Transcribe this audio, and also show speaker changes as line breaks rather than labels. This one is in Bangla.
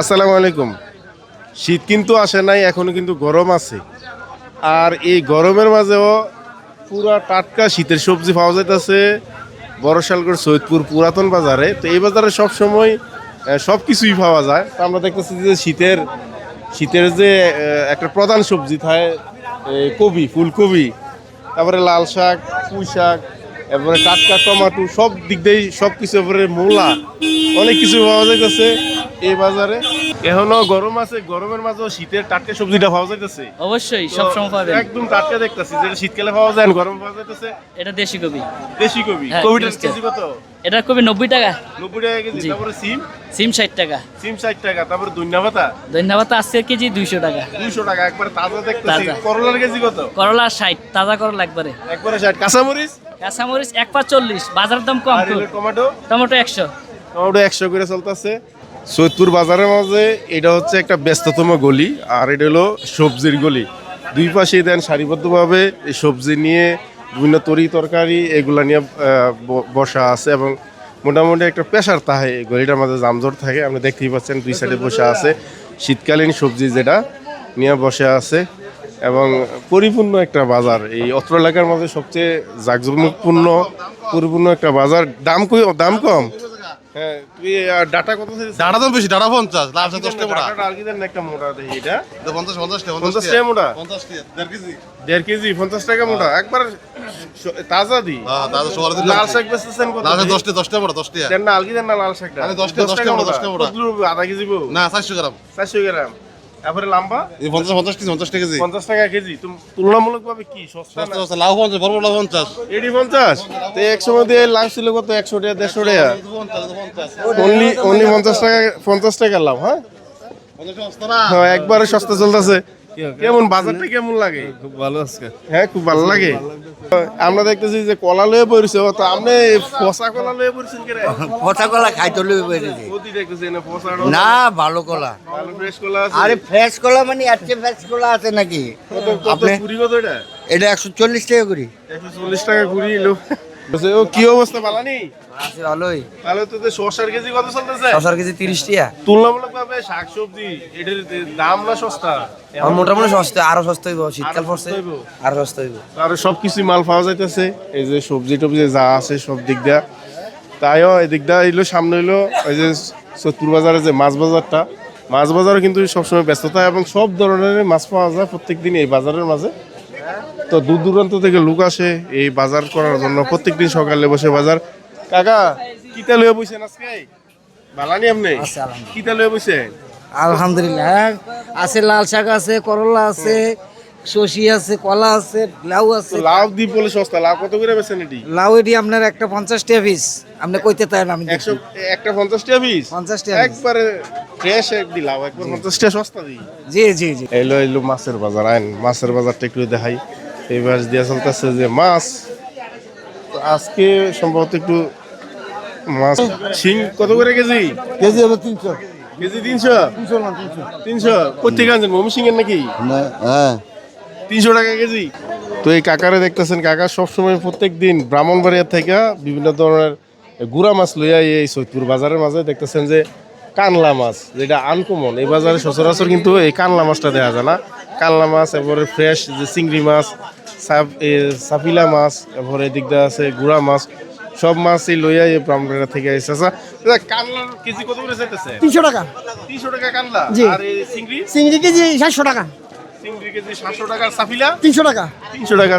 আসসালামু আলাইকুম। শীত কিন্তু আসে নাই, এখনও কিন্তু গরম আছে। আর এই গরমের মাঝেও পুরা টাটকা শীতের সবজি পাওয়া যাইতেছে। বড়শালগড় সৈয়দপুর, পুরাতন বাজারে। তো এই বাজারে সব সময় সব কিছুই পাওয়া যায়। তো আমরা দেখতেছি যে শীতের শীতের যে একটা প্রধান সবজি থাকে কবি ফুলকপি। তারপরে লাল শাক, পুঁই শাক এরপরে টাটকা টমাটো সব দিক দিয়েই সব কিছু এরপরে মূলা অনেক কিছু পাওয়া যাইতেছে এই বাজারে। এখনও গরম আছে গরমের মাঝেও শীতের টাটকা সবজিটা পাওয়া যাইতেছে।
অবশ্যই সব সময় পাবেন
একদম টাটকা দেখতেছি যেটা শীতকালে পাওয়া যায় গরম পাওয়া যাইতেছে।
এটা দেশি কবি
দেশি কবি
হ্যাঁ,
কবিটার কেজি কত?
এটা কবি নব্বই টাকা।
নব্বই টাকা কেজি তারপরে সিম?
সিম ষাট টাকা।
সিম ষাট টাকা তারপরে দুইনা পাতা?
আজকের কেজি দুইশো টাকা।
দুইশো টাকা একবার তাজা দেখতেছি। করলার কেজি কত?
করলা ষাট তাজা করলা একবারে।
একবারে ষাট। কাঁচামরিচ?
কাঁচামরিচ এক পা চল্লিশ বাজারের দাম কম
টমেটো?
টমেটো একশো।
টমেটো একশো করে চলতেছে। সৈয়দপুর বাজারের মাঝে এটা হচ্ছে একটা ব্যস্ততম গলি আর এটা হলো সবজির গলি। দুই পাশেই দেন সারিবদ্ধভাবে এই সবজি নিয়ে বিভিন্ন তরি তরকারি এগুলা নিয়ে বসা আছে এবং মোটামুটি একটা প্রেশার থাকে এই গলিটার মাঝে জামজট থাকে। আপনি দেখতেই পাচ্ছেন দুই সাইডে বসে আছে। শীতকালীন সবজি যেটা নিয়ে বসে আছে। এবং পরিপূর্ণ একটা বাজার। এই অত্র এলাকার মধ্যে সবচেয়ে জাঁকজমকপূর্ণ পরিপূর্ণ একটা বাজার। দাম কই দাম কম? হ্যাঁ তুই ডাটা কত
ডাটা দাম বেশি ডাটা পঞ্চাশ লাভ দশ টাকা
আর কি দেন না একটা মোটা দেখি এটা?
এটা পঞ্চাশ পঞ্চাশ টাকা
পঞ্চাশ টাকা মোটা
পঞ্চাশ দেড় কেজি।
দেড় কেজি পঞ্চাশ টাকা মোটা একবার তাজা দি।
হ্যাঁ সবার
লাল শাক বেচতেছেন কত
লাভ আছে দশ টাকা দশ টাকা মোটা দশ টাকা
দেন না আলগি দেন না লাল শাকটা?
আরে দশ টাকা, দশ টাকা মোটা, দশ টাকা মোটা।
আধা কেজি
না চারশো গ্রাম।
চারশো গ্রাম। তারপরে লাম্বা?
এই পঞ্চাশ পঞ্চাশ কেজি পঞ্চাশ টাকা কেজি।
পঞ্চাশ টাকা কেজি। তুলনামূলকভাবে কি? সস্তা
সস্তা
লাউ
সস্তা। লাভ পঞ্চাশ বড় বড় লাভ পঞ্চাশ।
এডি পঞ্চাশ? তো এক সময় দিয়ে লাভ ছিল কত? একশো টাকা দেড়শো টাকা।
পঞ্চাশ পঞ্চাশ
অনলি অনলি পঞ্চাশ টাকা পঞ্চাশ টাকা লাভ হ্যাঁ? হ্যাঁ একবারে সস্তা চলতেছে। কেমন বাজারটা কেমন লাগে?
খুব ভালো আজকে।
হ্যাঁ খুব ভালো লাগে? আমরা দেখতেছি যে কলা লয়ে পড়ছে তো আপনি পচা কলা লয়ে পড়ছেন কে রে
পচা কলা খাইতে
দেখতেছি না পচা
না ভালো কলা।
ভালো ফ্রেশ কলা আছে।
আরে ফ্রেশ কলা মানে চেয়ে ফ্রেশ কলা আছে নাকি?
কত কত কুড়ি কত এটা?
এটা একশো চল্লিশ টাকা করি
একশো চল্লিশ টাকা কুড়ি বলছে, ও কি অবস্থা ভালো
আছে ভালোই।
তাহলে তো শসার কেজি কত চলতেছে?
শশার কেজি তিরিশ টাকা
তুলনামূলক শাকসবজি এটার দাম না সস্তা?
আর মোটামুটি সস্তা আরও সস্তা হইব শীতকাল পড়ছে আরও সস্তা হইব।
আর সব মাল পাওয়া যাইতেছে এই যে সবজি টবজি যা আছে সব দিক দিয়া। তাইও এদিক দিয়া এলো সামনে হইল ওই যে সত্তর বাজারে যে মাছ বাজারটা মাছ বাজারও কিন্তু সবসময় ব্যস্ততা এবং সব ধরনের মাছ পাওয়া যায় প্রত্যেক দিন এই বাজারের মাঝে। তো দূর দূরান্ত থেকে লোক আসে এই বাজার করার জন্য। প্রত্যেকদিন সকালে বসে বাজার। কাকা কিতা লয়ে বসেন আজকে? বালানি আপনি? কিতা লয়ে বসেন?
আলহামদুলিল্লাহ হ্যাঁ। আছে লাল শাক আছে করলা আছে শশি আছে কলা আছে লাউ আছে।
লাউ দি বলে সস্তা লাউ কত করে বেছেন এটি?
লাউ এটি আপনার একটা পঞ্চাশ টাকা পিস আপনি কইতে তাই আমি
একশো একটা পঞ্চাশ টাকা পিস
50 টাকা
একবারে ফ্রেশ এক দিলাম একবার পঞ্চাশ টাকা সস্তা দিই।
জি জি জি।
এলো এলো মাছের বাজার আইন মাছের বাজারটা একটু দেখাই। এই মাছ দিয়ে চলতেছে যে মাছ। আজকে সম্ভবত একটু মাছ শিং কত করে কেজি?
কেজি হলো তিনশো।
কেজি তিনশো?
তিনশো না তিনশো।
তিনশো? কোথেকে আনছেন? মমি সিং এর নাকি
হ্যাঁ।
তিনশো টাকা কেজি। তো এই কাকারে দেখতেছেন কাকা সবসময় প্রত্যেক দিন ব্রাহ্মণবাড়িয়া থেকে বিভিন্ন ধরনের গুড়া মাছ লইয়া এই সৈয়দপুর বাজারের মাঝে দেখতেছেন যে কানলা মাছ যেটা আনকমন এই বাজারে সচরাচর কিন্তু এই কানলা মাছটা দেখা যায় না। কানলা মাছ এরপরে ফ্রেশ যে চিংড়ি মাছ সাপ এ, সাপিলা মাছ এরপরে এদিক দিয়ে আছে গুড়া মাছ সব মাছই লইয়া এই ব্রাহ্মণবাড়িয়া থেকে আচ্ছা দাদা, কানলার কেজি কত করে চাইতেছে?
তিনশো টাকা।
তিনশো টাকা কানলা? আর চিংড়ি?
চিংড়ি কেজি সাতশো টাকা।
চিংড়ি কেজি সাতশো টাকা সাফিলা?
তিনশো টাকা।
তিনশো টাকা